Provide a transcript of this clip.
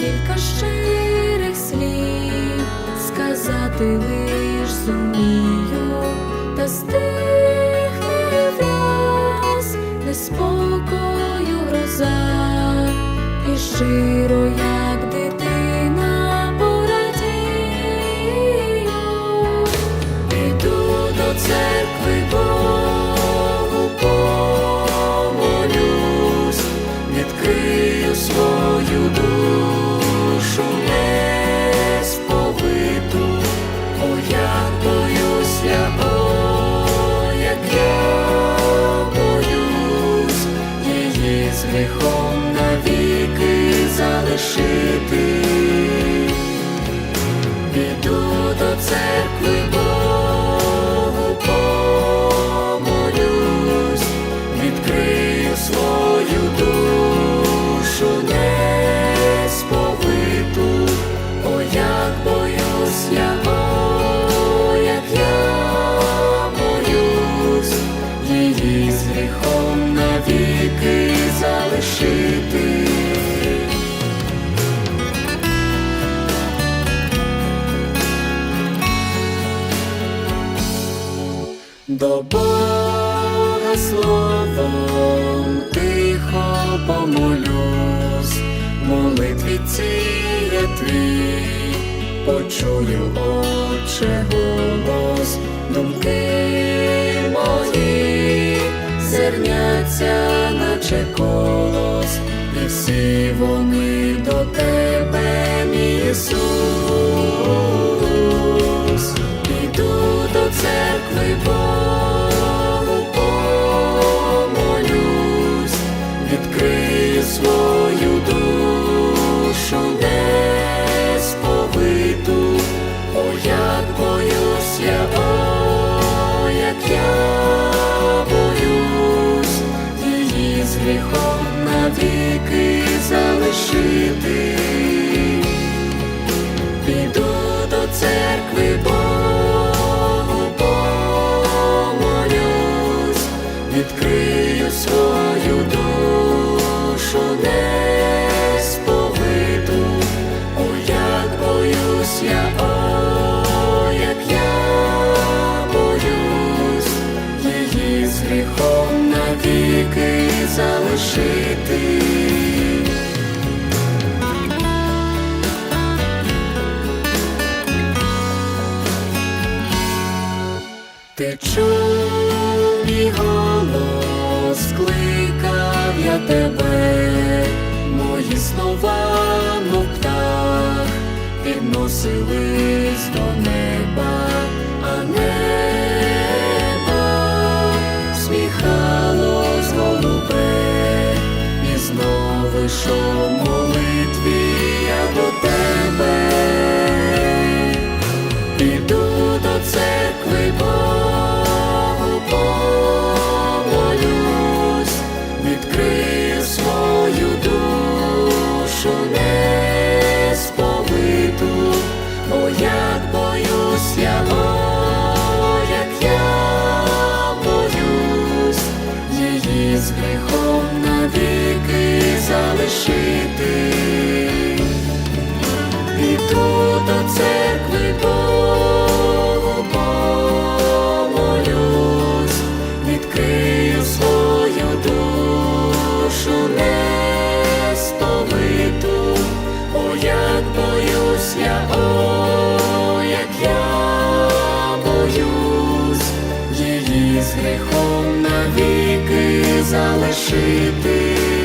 кілька щирих слів. Сказати лиш зумію, та стихне враз неспокою гроза, і щиро, як її з гріхом навіки залишити. Піду до церкви До Бога словом тихо помолюсь, молитві я твій, почую, Отче, голос, думки мої, зерняться, наче колос, і всі вони гріхом навіки залишити. Піду до церкви Богу помолюсь, відкрию свою душу несповиту, о, як боюсь я, о, як я боюсь, її з гріхом залишити. Ти чув мій голос, кликав я тебе, мої слова, мов птах, підносились до неба, О, як боюсь я. з гріхом навіки залишити.